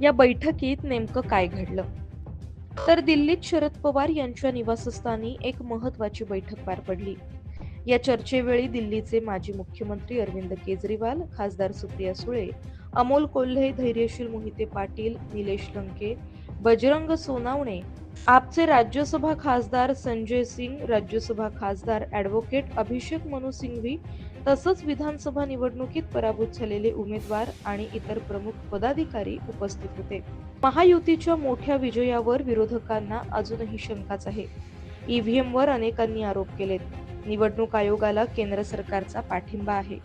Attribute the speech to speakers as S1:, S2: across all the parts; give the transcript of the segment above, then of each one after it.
S1: या बैठकीत नेमकं काय घडलं? तर दिल्लीत शरद पवार यांच्या निवासस्थानी एक महत्वाची बैठक पार पडली. या चर्चेवेळी दिल्लीचे माजी मुख्यमंत्री अरविंद केजरीवाल खासदार सुप्रिया सुळे अमोल कोल्हे धैर्यशील मोहिते पाटील निलेश लंके बजरंग सोनावणे आपचे राज्यसभा खासदार संजय सिंग राज्यसभा खासदार ॲडव्होकेट अभिषेक मनु सिंघवी तसंच विधानसभा निवडणुकीत पराभूत झालेले उमेदवार आणि इतर प्रमुख पदाधिकारी उपस्थित होते. महायुतीच्या मोठ्या विजयावर विरोधकांना अजूनही शंकाच आहे. ईव्हीएम वर अनेकांनी आरोप केलेत. निवडणूक आयोगाला केंद्र सरकारचा पाठिंबा आहे.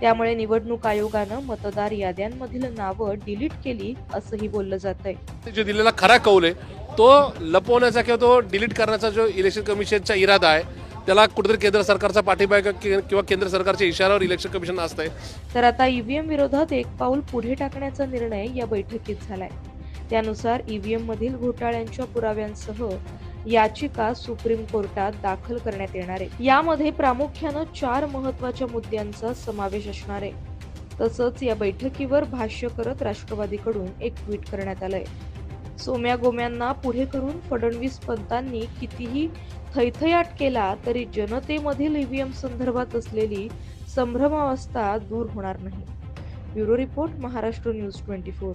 S1: त्यामुळे निवडणूक आयोगानं मतदार याद्यांमधील नावं डिलीट केली असंही बोललं जात आहे
S2: जो दिलेला खरा कौल आहे तो लपवण्याचा किंवा तो डिलीट करण्याचा जो इलेक्शन कमिशनचा इरादा आहे त्याला कुठेतरी केंद्र सरकारचा पाठिंबा किंवा केंद्र सरकारच्या इशाऱ्यावर इलेक्शन कमिशन असतंय
S1: तर आता ईव्हीएम विरोधात एक पाऊल पुढे टाकण्याचा निर्णय या बैठकीत झालाय. त्यानुसार ईव्हीएम मधील घोटाळ्यांच्या पुराव्यांसह याचिका सुप्रीम कोर्टात दाखल करण्यात येणार आहे. यामध्ये प्रामुख्यानं चार महत्त्वाच्या मुद्द्यांचा समावेश असणार आहे. तसंच या बैठकीवर भाष्य करत राष्ट्रवादीकडून एक ट्विट करण्यात आलंय. सोम्या गोम्यांना पुढे करून फडणवीस पंतांनी कितीही थैथयाट केला तरी जनतेमधील ईव्हीएम संदर्भात असलेली संभ्रमावस्था दूर होणार नाही. Bureau report Maharashtra news twenty four.